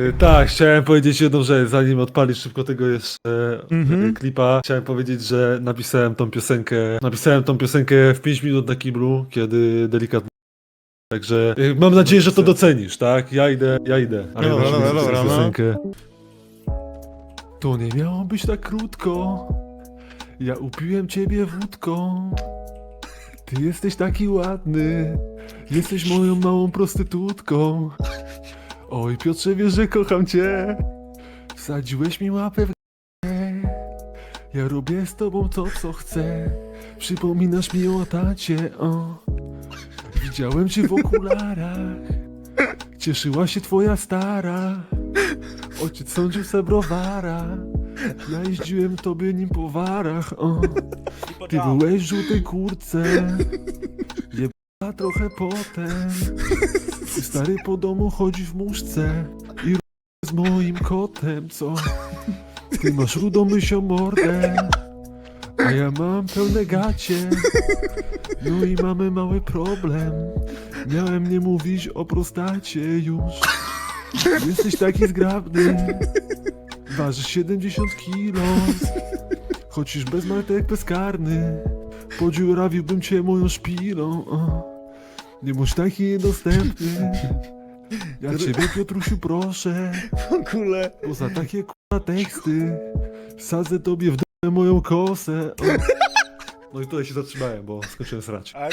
Y, Tak, chciałem powiedzieć jedną rzecz, zanim odpalisz szybko tego jeszcze Mhm. y, klipa. Chciałem powiedzieć, że napisałem tą piosenkę, napisałem tą piosenkę w 5 minut na kiblu, kiedy delikatnie. Także y, mam nadzieję, że to docenisz, tak? Ja idę, ja idę. Ale Dobra, masz dobra, mi dobra, no. piosenkę. To nie miało być tak krótko. Ja upiłem ciebie wódką. Ty jesteś taki ładny. Jesteś moją małą prostytutką. Oj, Piotrze, wiesz, że kocham cię. Wsadziłeś mi łapę w. Ja robię z tobą to, co chcę. Przypominasz mi o tacie, o. Widziałem cię w okularach. Cieszyła się twoja stara. Ojciec sądził se browara. Ja jeździłem tobie nim po warach, o. Ty byłeś w żółtej kurce. Jeba trochę potem. Stary po domu chodzi w muszce i z moim kotem, co? Ty masz rudą mysią mordę, a ja mam pełne gacie. No i mamy mały problem. Miałem nie mówić o prostacie już. Jesteś taki zgrabny. Ważysz 70 kilo. Chociaż bez majtek bezkarny. Podziurawiłbym cię moją szpilą. O. Nie bądź taki niedostępny. Ja ciebie, Piotrusiu, proszę. W ogóle. Bo za takie k***a teksty wsadzę tobie w d***ę moją kosę. O. No i tutaj się zatrzymałem, bo skończyłem srać.